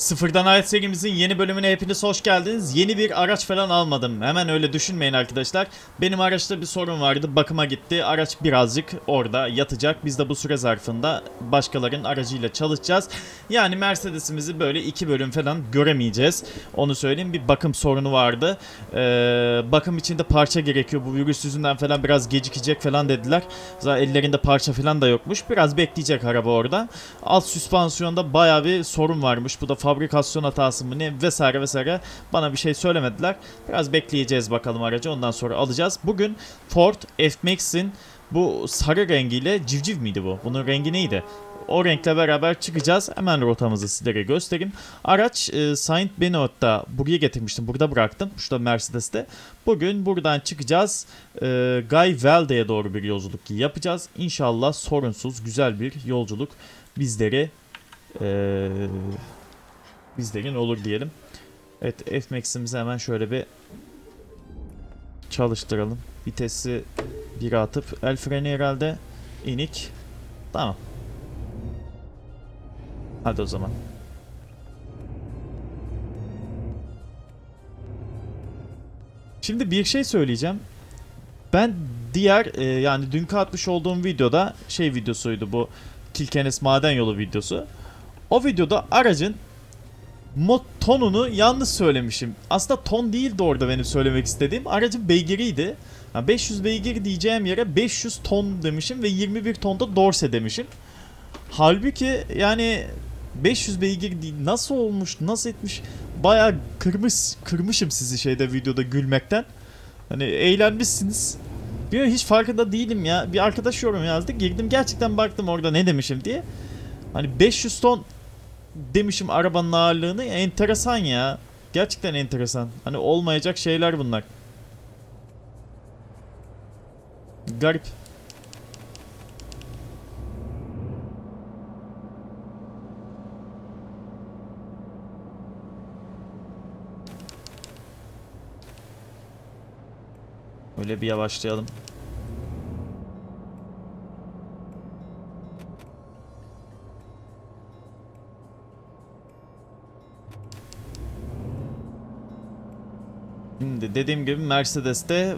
Sıfırdan Hayat serimizin yeni bölümüne hepiniz hoş geldiniz. Yeni bir araç falan almadım. Hemen öyle düşünmeyin arkadaşlar. Benim araçta bir sorun vardı. Bakıma gitti. Araç birazcık orada yatacak. Biz de bu süre zarfında başkalarının aracıyla çalışacağız. Yani Mercedes'imizi böyle iki bölüm falan göremeyeceğiz. Onu söyleyeyim. Bir bakım sorunu vardı. Ee, bakım için de parça gerekiyor. Bu virüs yüzünden falan biraz gecikecek falan dediler. Zaten ellerinde parça falan da yokmuş. Biraz bekleyecek araba orada. Alt süspansiyonda baya bir sorun varmış. Bu da fabrikasyon hatası mı ne vesaire vesaire. Bana bir şey söylemediler. Biraz bekleyeceğiz bakalım aracı. Ondan sonra alacağız. Bugün Ford F-Max'in bu sarı rengiyle civciv miydi bu? Bunun rengi neydi? O renkle beraber çıkacağız. Hemen rotamızı sizlere göstereyim. Araç e, Saint Benoît'ta buraya getirmiştim. Burada bıraktım. Şurada Mercedes'te. Bugün buradan çıkacağız. E, Guy Velde'ye doğru bir yolculuk yapacağız. İnşallah sorunsuz güzel bir yolculuk bizleri e, bizlerin olur diyelim. Evet F-Max'imizi hemen şöyle bir çalıştıralım. Vitesi 1'e atıp el freni herhalde inik. Tamam. Hadi o zaman. Şimdi bir şey söyleyeceğim. Ben diğer e, yani dünkü atmış olduğum videoda şey videosuydu bu Kilkenes maden yolu videosu. O videoda aracın mod tonunu yanlış söylemişim. Aslında ton değildi orada benim söylemek istediğim. Aracın beygiriydi. Yani 500 beygir diyeceğim yere 500 ton demişim ve 21 tonda dorse demişim. Halbuki yani 500 beygir. Nasıl olmuş, nasıl etmiş? Bayağı kırmış, kırmışım sizi şeyde videoda gülmekten. Hani eğlenmişsiniz. Bir hiç farkında değilim ya. Bir arkadaş yorum yazdı. Girdim gerçekten baktım orada ne demişim diye. Hani 500 ton demişim arabanın ağırlığını. Enteresan ya. Gerçekten enteresan. Hani olmayacak şeyler bunlar. Garip. Öyle bir yavaşlayalım. Şimdi dediğim gibi Mercedes'te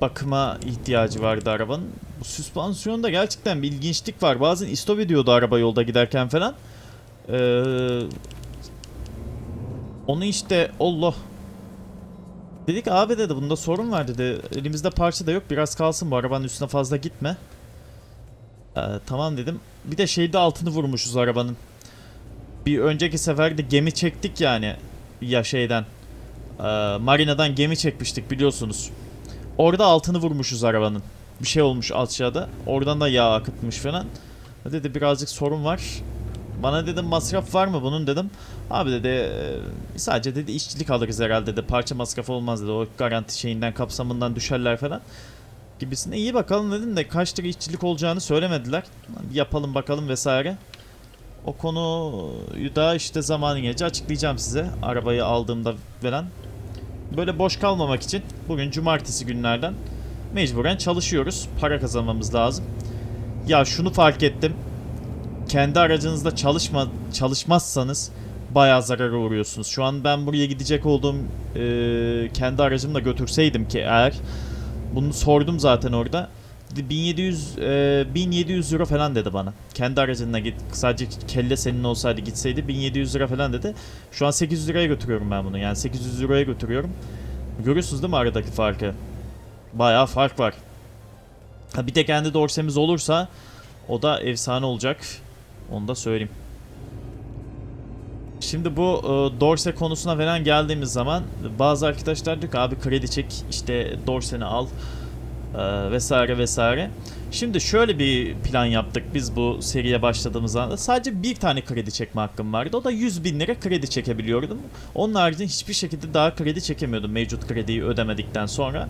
bakıma ihtiyacı vardı arabanın. Bu süspansiyonda gerçekten bir ilginçlik var. Bazen istop ediyordu araba yolda giderken falan. Ee, onu işte Allah Dedik abi dedi bunda sorun var dedi. Elimizde parça da yok biraz kalsın bu arabanın üstüne fazla gitme. Ee, tamam dedim. Bir de şeyde altını vurmuşuz arabanın. Bir önceki sefer de gemi çektik yani. Ya şeyden. Ee, marinadan gemi çekmiştik biliyorsunuz. Orada altını vurmuşuz arabanın. Bir şey olmuş aşağıda. Oradan da yağ akıtmış falan. Dedi birazcık sorun var. Bana dedim masraf var mı bunun dedim. Abi dedi "e, sadece dedi işçilik alırız herhalde dedi. Parça masrafı olmaz dedi. O garanti şeyinden kapsamından düşerler falan. Gibisine iyi bakalım dedim de kaç lira işçilik olacağını söylemediler. Yapalım bakalım vesaire. O konuyu da işte zamanı gelince açıklayacağım size. Arabayı aldığımda falan. Böyle boş kalmamak için bugün cumartesi günlerden mecburen çalışıyoruz. Para kazanmamız lazım. Ya şunu fark ettim kendi aracınızda çalışma çalışmazsanız bayağı zarara uğruyorsunuz. Şu an ben buraya gidecek olduğum e, kendi aracımla götürseydim ki eğer bunu sordum zaten orada. 1700 e, 1700 euro falan dedi bana. Kendi aracınla git sadece kelle senin olsaydı gitseydi 1700 lira falan dedi. Şu an 800 liraya götürüyorum ben bunu. Yani 800 liraya götürüyorum. Görüyorsunuz değil mi aradaki farkı? Bayağı fark var. Ha bir de kendi dorsemiz olursa o da efsane olacak. Onu da söyleyeyim. Şimdi bu e, dorse konusuna falan geldiğimiz zaman bazı arkadaşlar diyor ki abi kredi çek işte dorseni al e, vesaire vesaire. Şimdi şöyle bir plan yaptık biz bu seriye başladığımız anda. Sadece bir tane kredi çekme hakkım vardı. O da 100 bin lira kredi çekebiliyordum. Onun haricinde hiçbir şekilde daha kredi çekemiyordum mevcut krediyi ödemedikten sonra.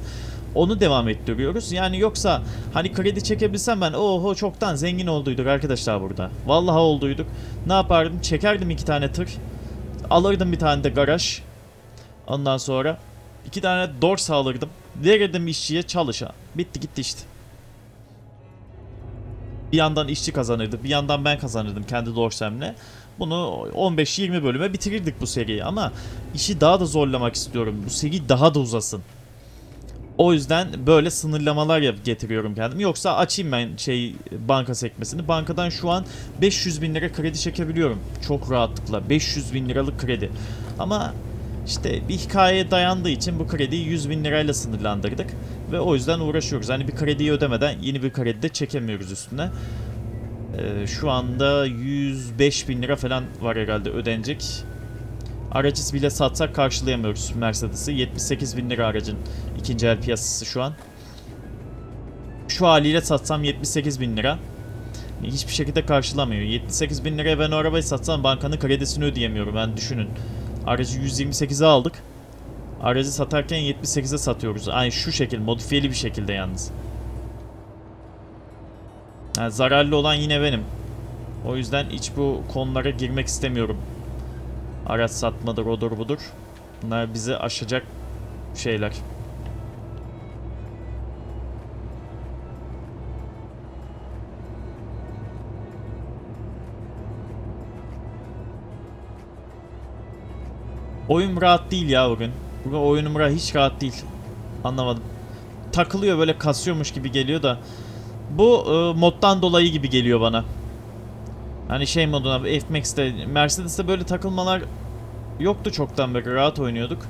Onu devam ettiriyoruz. Yani yoksa hani kredi çekebilsem ben oho çoktan zengin olduyduk arkadaşlar burada. Vallahi olduyduk. Ne yapardım? Çekerdim iki tane tır. Alırdım bir tane de garaj. Ondan sonra iki tane dorsa alırdım. Verirdim işçiye çalışa. Bitti gitti işte. Bir yandan işçi kazanırdı, bir yandan ben kazanırdım kendi dorsemle. Bunu 15-20 bölüme bitirirdik bu seriyi ama işi daha da zorlamak istiyorum. Bu seri daha da uzasın. O yüzden böyle sınırlamalar getiriyorum kendim. Yoksa açayım ben şey banka sekmesini. Bankadan şu an 500 bin lira kredi çekebiliyorum. Çok rahatlıkla. 500 bin liralık kredi. Ama işte bir hikayeye dayandığı için bu krediyi 100 bin lirayla sınırlandırdık. Ve o yüzden uğraşıyoruz. Hani bir krediyi ödemeden yeni bir kredi de çekemiyoruz üstüne. Ee, şu anda 105 bin lira falan var herhalde ödenecek. Aracı bile satsak karşılayamıyoruz Mercedes'i. 78 bin lira aracın ikinci el piyasası şu an. Şu haliyle satsam 78 bin lira. Hiçbir şekilde karşılamıyor. 78 bin liraya ben o arabayı satsam bankanın kredisini ödeyemiyorum. Ben düşünün. Aracı 128'e aldık. Aracı satarken 78'e satıyoruz. Aynı şu şekil modifiyeli bir şekilde yalnız. Yani zararlı olan yine benim. O yüzden hiç bu konulara girmek istemiyorum. Araç satmadır, odur budur. Bunlar bizi aşacak şeyler. Oyun rahat değil ya bugün. Bugün oyunum rahat, hiç rahat değil. Anlamadım. Takılıyor böyle kasıyormuş gibi geliyor da. Bu e, moddan dolayı gibi geliyor bana. Hani şey moduna F-Max'te Mercedes'te böyle takılmalar yoktu çoktan beri rahat oynuyorduk.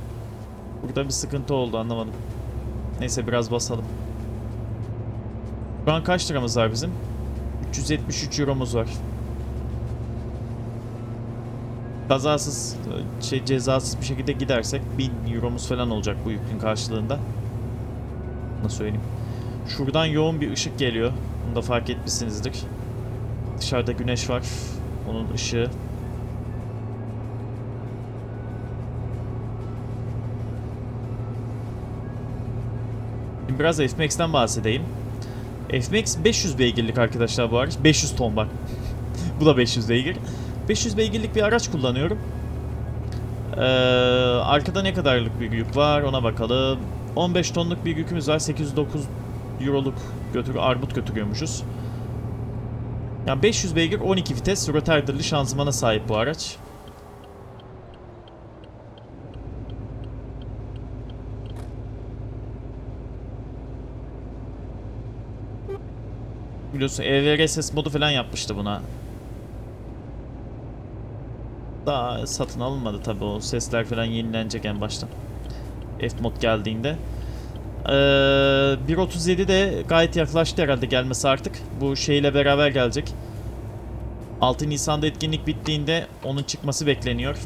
Burada bir sıkıntı oldu anlamadım. Neyse biraz basalım. Şu an kaç liramız var bizim? 373 euromuz var. Kazasız, şey cezasız bir şekilde gidersek 1000 euromuz falan olacak bu yükün karşılığında. Nasıl söyleyeyim? Şuradan yoğun bir ışık geliyor. Bunu da fark etmişsinizdir. Dışarıda güneş var. Onun ışığı. Şimdi biraz F-Max'ten bahsedeyim. F-Max 500 beygirlik arkadaşlar bu araç. 500 ton bak. bu da 500 beygir. 500 beygirlik bir araç kullanıyorum. Ee, arkada ne kadarlık bir yük var ona bakalım. 15 tonluk bir yükümüz var. 809 euroluk götür armut götürüyormuşuz. Yani 500 beygir 12 vites rotarderli şanzımana sahip bu araç. Biliyorsun EVR ses modu falan yapmıştı buna. Daha satın alınmadı tabi o sesler falan yenilenecek en baştan. F-mod geldiğinde. Ee, 1.37 de gayet yaklaştı herhalde gelmesi artık. Bu şeyle beraber gelecek. 6 Nisan'da etkinlik bittiğinde onun çıkması bekleniyor.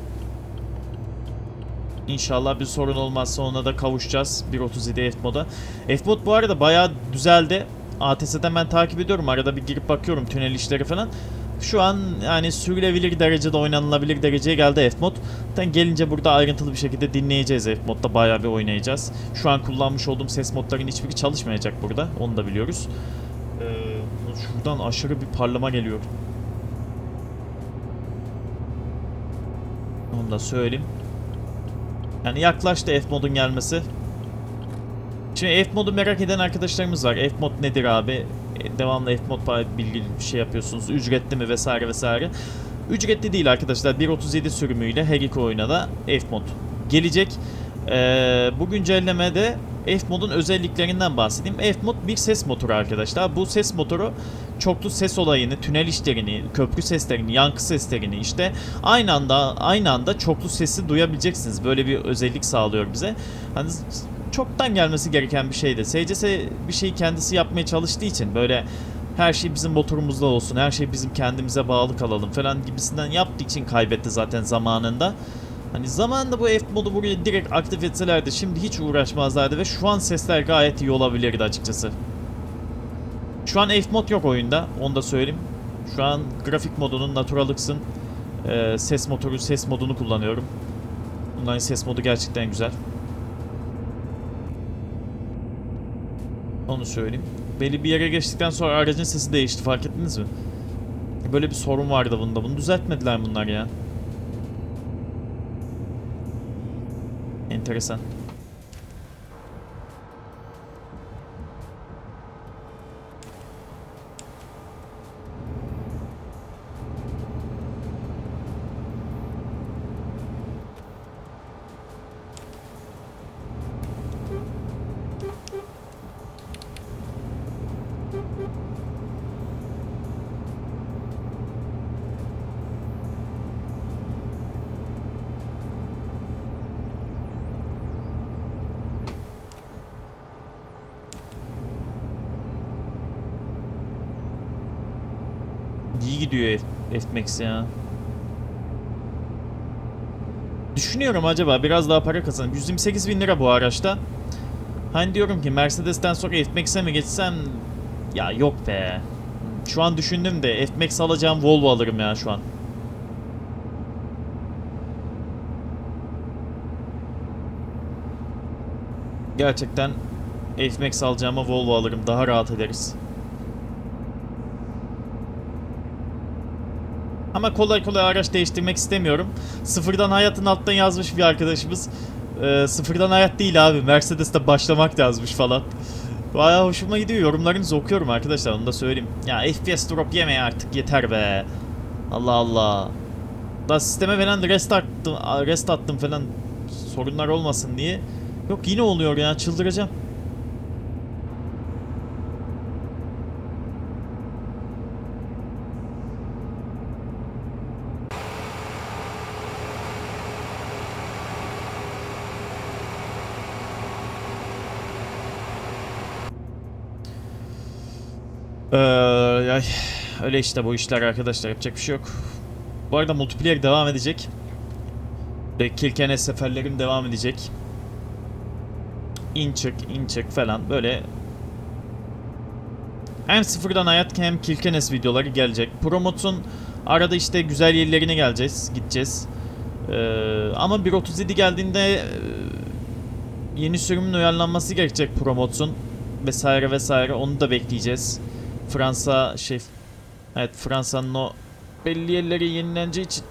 İnşallah bir sorun olmazsa ona da kavuşacağız 1.37 F-moda. F-mod bu arada bayağı düzeldi. ATS'den ben takip ediyorum. Arada bir girip bakıyorum tünel işleri falan. Şu an yani sürülebilir derecede oynanılabilir dereceye geldi F-mod. Zaten gelince burada ayrıntılı bir şekilde dinleyeceğiz F-modda bayağı bir oynayacağız. Şu an kullanmış olduğum ses modların hiçbiri çalışmayacak burada. Onu da biliyoruz. Ee, şuradan aşırı bir parlama geliyor. Onu da söyleyeyim. Yani yaklaştı F-modun gelmesi. Şimdi F-modu merak eden arkadaşlarımız var. F-mod nedir abi? Devamlı F-mod bilgi bir şey yapıyorsunuz. Ücretli mi vesaire vesaire. Ücretli değil arkadaşlar. 1.37 sürümüyle her iki oyuna da F-mod gelecek. Ee, bu güncellemede F-modun özelliklerinden bahsedeyim. F-mod bir ses motoru arkadaşlar. Bu ses motoru çoklu ses olayını, tünel işlerini, köprü seslerini, yankı seslerini işte aynı anda aynı anda çoklu sesi duyabileceksiniz. Böyle bir özellik sağlıyor bize. Hani çoktan gelmesi gereken bir şeydi. SCS bir şeyi kendisi yapmaya çalıştığı için böyle her şey bizim motorumuzda olsun, her şey bizim kendimize bağlı kalalım falan gibisinden yaptığı için kaybetti zaten zamanında. Hani zamanında bu F modu buraya direkt aktif etselerdi şimdi hiç uğraşmazlardı ve şu an sesler gayet iyi olabilirdi açıkçası. Şu an F mod yok oyunda, onu da söyleyeyim. Şu an grafik modunun Naturalix'in e, ses motoru, ses modunu kullanıyorum. Bunların ses modu gerçekten güzel. Onu söyleyeyim. Belli bir yere geçtikten sonra aracın sesi değişti fark ettiniz mi? Böyle bir sorun vardı bunda. Bunu düzeltmediler bunlar ya. Enteresan. Gidiyor F-Max ya. Düşünüyorum acaba biraz daha para kazanıp 128 bin lira bu araçta. Hani diyorum ki Mercedes'ten sonra F-Max'e mi geçsem ya yok be. Şu an düşündüm de F-Max alacağım Volvo alırım ya şu an. Gerçekten F-Max alacağıma Volvo alırım. Daha rahat ederiz. Ama kolay kolay araç değiştirmek istemiyorum. Sıfırdan hayatın alttan yazmış bir arkadaşımız. Ee, sıfırdan hayat değil abi. Mercedes'te başlamak yazmış falan. Bayağı hoşuma gidiyor. Yorumlarınızı okuyorum arkadaşlar. Onu da söyleyeyim. Ya FPS drop yeme artık yeter be. Allah Allah. Da sisteme falan restart attım, rest attım falan sorunlar olmasın diye. Yok yine oluyor ya çıldıracağım. Ee, ay, öyle işte bu işler arkadaşlar yapacak bir şey yok. Bu arada multiplayer devam edecek. Ve Kilkenes seferlerim devam edecek. İn çık falan böyle hem sıfırdan hayat hem Kilkenes videoları gelecek. Promot'un arada işte güzel yerlerine geleceğiz, gideceğiz. Ee, ama 1.37 geldiğinde e, yeni sürümün uyarlanması gerekecek Promot'un vesaire vesaire onu da bekleyeceğiz. Fransa şey evet Fransa'nın o belli yerleri yenileneceği için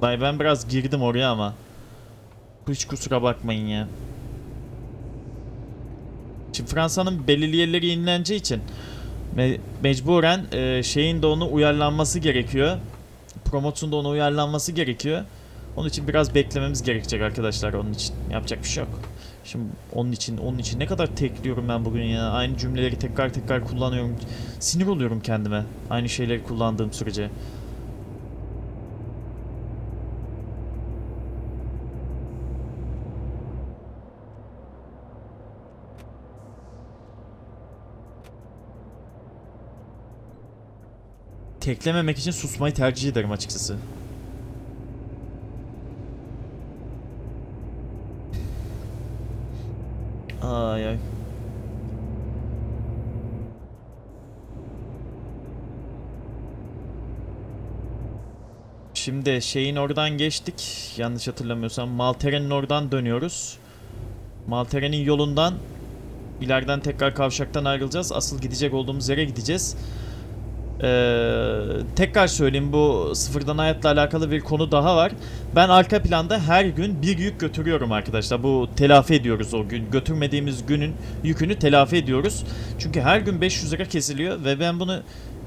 Vay ben biraz girdim oraya ama hiç kusura bakmayın ya. Şimdi Fransa'nın belirli yerleri yenileneceği için me- mecburen e, şeyin de onu uyarlanması gerekiyor. Promotun da onu uyarlanması gerekiyor. Onun için biraz beklememiz gerekecek arkadaşlar onun için. Yapacak bir şey yok. Şimdi onun için onun için ne kadar tekliyorum ben bugün ya. Aynı cümleleri tekrar tekrar kullanıyorum. Sinir oluyorum kendime. Aynı şeyleri kullandığım sürece. Teklememek için susmayı tercih ederim açıkçası. Ay ay. Şimdi şeyin oradan geçtik. Yanlış hatırlamıyorsam Maltere'nin oradan dönüyoruz. Maltere'nin yolundan ileriden tekrar kavşaktan ayrılacağız. Asıl gidecek olduğumuz yere gideceğiz. Ee, tekrar söyleyeyim bu sıfırdan hayatla alakalı bir konu daha var. Ben arka planda her gün bir yük götürüyorum arkadaşlar. Bu telafi ediyoruz o gün. Götürmediğimiz günün yükünü telafi ediyoruz. Çünkü her gün 500 lira kesiliyor ve ben bunu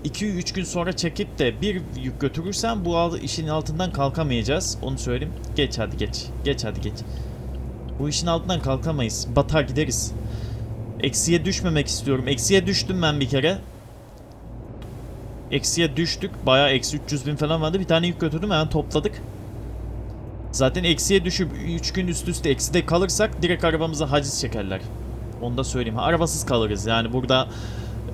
2-3 gün sonra çekip de bir yük götürürsem bu işin altından kalkamayacağız. Onu söyleyeyim. Geç hadi geç. Geç hadi geç. Bu işin altından kalkamayız. Batar gideriz. Eksiye düşmemek istiyorum. Eksiye düştüm ben bir kere. Eksiye düştük. Bayağı eksi 300 bin falan vardı. Bir tane yük götürdüm hemen topladık. Zaten eksiye düşüp 3 gün üst üste ekside kalırsak direkt arabamıza haciz çekerler. Onu da söyleyeyim. Arabasız kalırız yani burada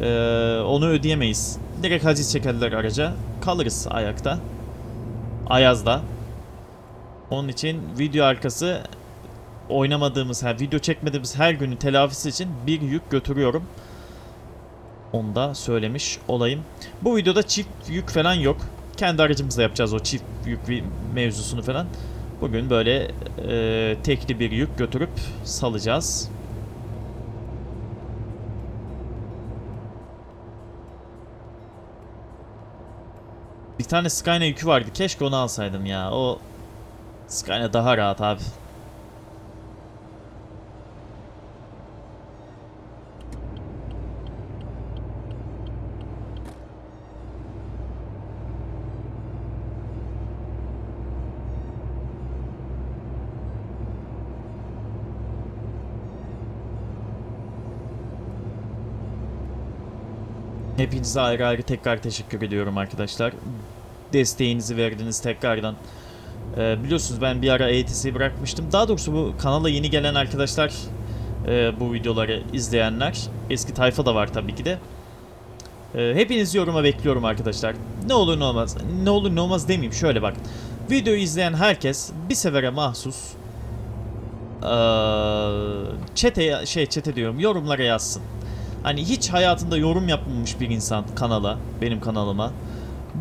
eee, onu ödeyemeyiz. Direkt haciz çekerler araca. Kalırız ayakta. Ayazda. Onun için video arkası oynamadığımız, ha, video çekmediğimiz her günün telafisi için bir yük götürüyorum. Onu da söylemiş olayım. Bu videoda çift yük falan yok. Kendi aracımızla yapacağız o çift yük mevzusunu falan. Bugün böyle e, tekli bir yük götürüp salacağız. Bir tane Skyline yükü vardı. Keşke onu alsaydım ya. O Skyline daha rahat abi. Hepinize ayrı ayrı tekrar teşekkür ediyorum arkadaşlar. Desteğinizi verdiniz tekrardan. Ee, biliyorsunuz ben bir ara ETS'yi bırakmıştım. Daha doğrusu bu kanala yeni gelen arkadaşlar, e, bu videoları izleyenler, eski tayfa da var tabii ki de. Ee, hepiniz yoruma bekliyorum arkadaşlar. Ne olur ne olmaz. Ne olur ne olmaz demeyeyim. Şöyle bak. Videoyu izleyen herkes bir sefere mahsus çete şey çete diyorum yorumlara yazsın. Hani hiç hayatında yorum yapmamış bir insan kanala, benim kanalıma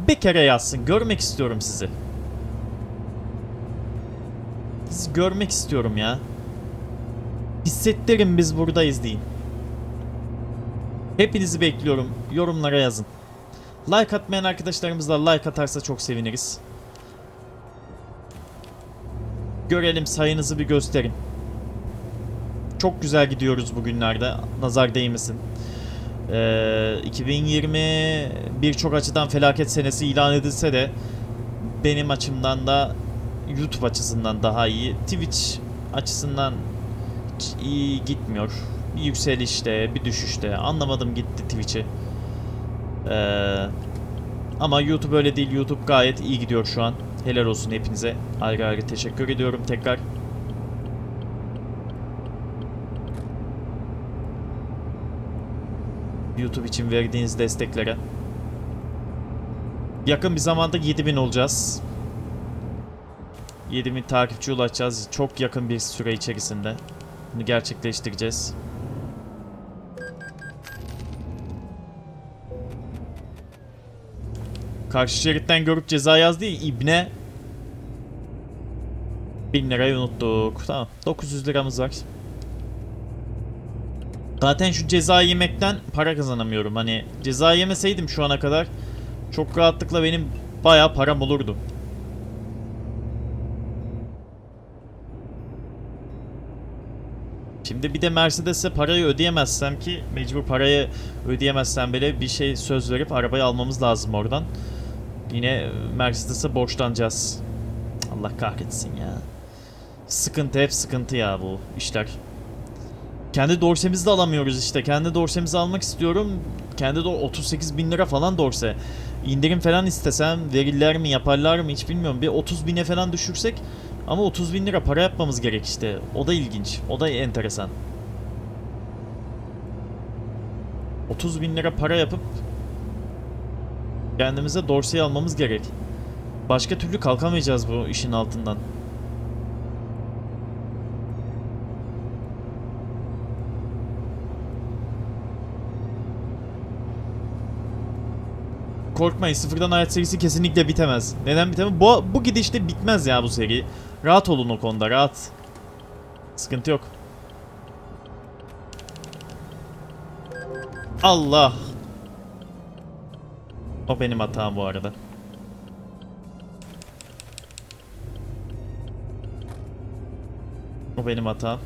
bir kere yazsın. Görmek istiyorum sizi. Sizi görmek istiyorum ya. Hissettirin biz buradayız deyin. Hepinizi bekliyorum. Yorumlara yazın. Like atmayan arkadaşlarımız da like atarsa çok seviniriz. Görelim sayınızı bir gösterin. Çok güzel gidiyoruz bugünlerde. Nazar değmesin. Ee, 2020 birçok açıdan felaket senesi ilan edilse de benim açımdan da YouTube açısından daha iyi. Twitch açısından iyi gitmiyor. Bir yükselişte, bir düşüşte. Anlamadım gitti Twitch'i. Ee, ama YouTube öyle değil. YouTube gayet iyi gidiyor şu an. Helal olsun hepinize. Ayrı ayrı teşekkür ediyorum tekrar. YouTube için verdiğiniz desteklere. Yakın bir zamanda 7000 olacağız. 7000 takipçi ulaşacağız. Çok yakın bir süre içerisinde. Bunu gerçekleştireceğiz. Karşı şeritten görüp ceza yazdı ya İbne. 1000 lirayı unuttuk. Tamam. 900 liramız var. Zaten şu ceza yemekten para kazanamıyorum. Hani ceza yemeseydim şu ana kadar çok rahatlıkla benim bayağı param olurdu. Şimdi bir de Mercedes'e parayı ödeyemezsem ki mecbur parayı ödeyemezsem bile bir şey söz verip arabayı almamız lazım oradan. Yine Mercedes'e borçlanacağız. Allah kahretsin ya. Sıkıntı hep sıkıntı ya bu işler. Kendi dorsemizi de alamıyoruz işte. Kendi dorsemizi almak istiyorum. Kendi de 38 bin lira falan dorse. İndirim falan istesem verirler mi yaparlar mı hiç bilmiyorum. Bir 30 bine falan düşürsek ama 30 bin lira para yapmamız gerek işte. O da ilginç. O da enteresan. 30 bin lira para yapıp kendimize dorseyi almamız gerek. Başka türlü kalkamayacağız bu işin altından. Korkmayın sıfırdan hayat serisi kesinlikle bitemez. Neden bitemez? Bu, bu gidişte bitmez ya bu seri. Rahat olun o konuda rahat. Sıkıntı yok. Allah. O benim hatam bu arada. O benim hatam.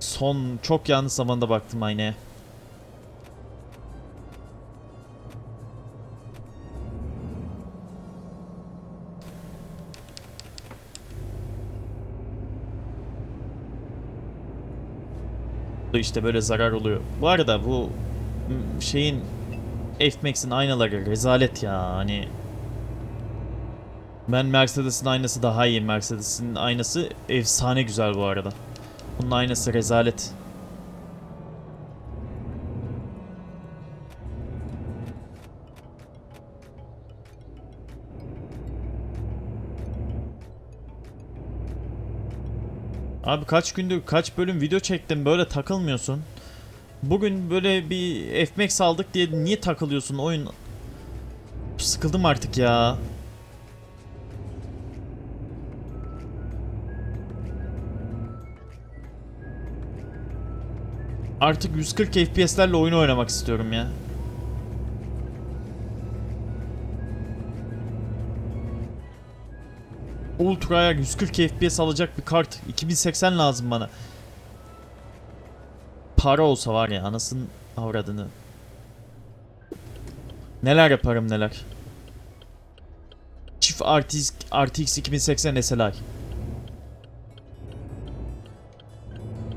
Son çok yanlış zamanda baktım aynaya. İşte böyle zarar oluyor. Bu arada bu şeyin F-Max'in aynaları rezalet ya hani ben Mercedes'in aynası daha iyi. Mercedes'in aynası efsane güzel bu arada. Bunun aynası rezalet. Abi kaç gündür kaç bölüm video çektim böyle takılmıyorsun. Bugün böyle bir FMAX aldık diye niye takılıyorsun oyun? Sıkıldım artık ya. Artık 140 FPS'lerle oyun oynamak istiyorum ya. Ultra'ya 140 FPS alacak bir kart. 2080 lazım bana. Para olsa var ya anasının avradını. Neler yaparım neler. Çift RTX, RTX 2080 SLI.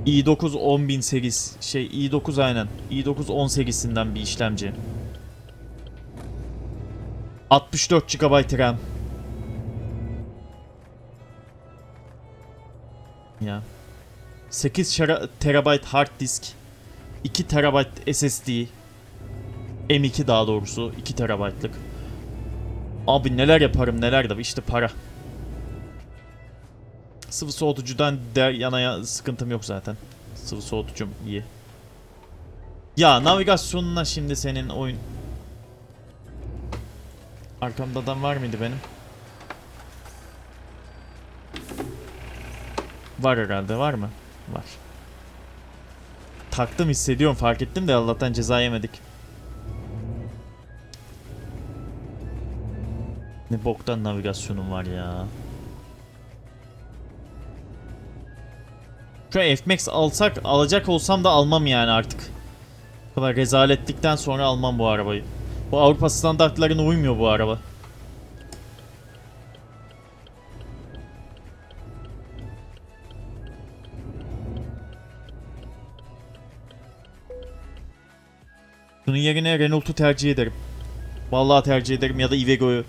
i9 10008 şey i9 aynen i9 18'sinden bir işlemci. 64 GB RAM. Ya. 8 terabayt hard disk. 2 terabayt SSD. M2 daha doğrusu 2 terabaytlık. Abi neler yaparım neler de işte para. Sıvı soğutucudan de yanaya sıkıntım yok zaten. Sıvı soğutucum iyi. Ya navigasyonuna şimdi senin oyun... Arkamda adam var mıydı benim? Var herhalde var mı? Var. Taktım hissediyorum fark ettim de Allah'tan ceza yemedik. Ne boktan navigasyonum var ya. Şu F-Max alsak alacak olsam da almam yani artık. Bu kadar rezaletlikten sonra almam bu arabayı. Bu Avrupa standartlarına uymuyor bu araba. Yerine Renault'u tercih ederim. Vallahi tercih ederim ya da Iveco'yu.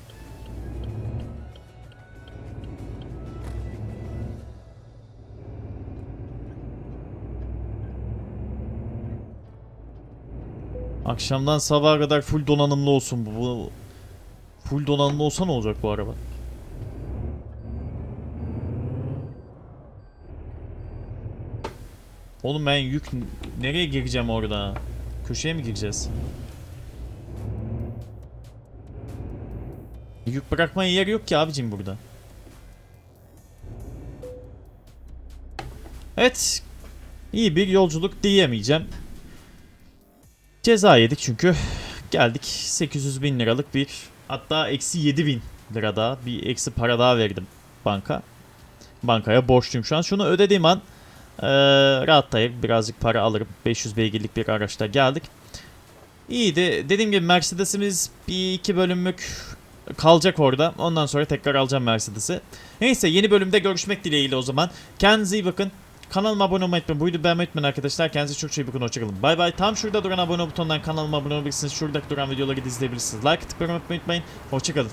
Akşamdan sabaha kadar full donanımlı olsun bu. bu. Full donanımlı olsa ne olacak bu araba? Oğlum ben yük nereye gireceğim orada? Köşeye mi gireceğiz? Yük bırakmaya yer yok ki abicim burada. Evet. iyi bir yolculuk diyemeyeceğim. Ceza yedik çünkü. Geldik 800 bin liralık bir hatta eksi 7 bin lira daha bir eksi para daha verdim banka. Bankaya borçluyum şu an. Şunu ödediğim an eee rahatlayıp birazcık para alırım. 500 beygirlik bir araçta geldik. İyiydi. Dediğim gibi Mercedes'imiz bir iki bölümlük kalacak orada. Ondan sonra tekrar alacağım Mercedes'i. Neyse yeni bölümde görüşmek dileğiyle o zaman. Kendinize iyi bakın. Kanalıma abone olmayı unutmayın. Bu videoyu beğenmeyi unutmayın arkadaşlar. Kendinize çok iyi bakın. Hoşçakalın. Bay bay. Tam şurada duran abone butonundan kanalıma abone olabilirsiniz. Şuradaki duran videoları izleyebilirsiniz. Like tıklamayı unutmayın. Hoşçakalın.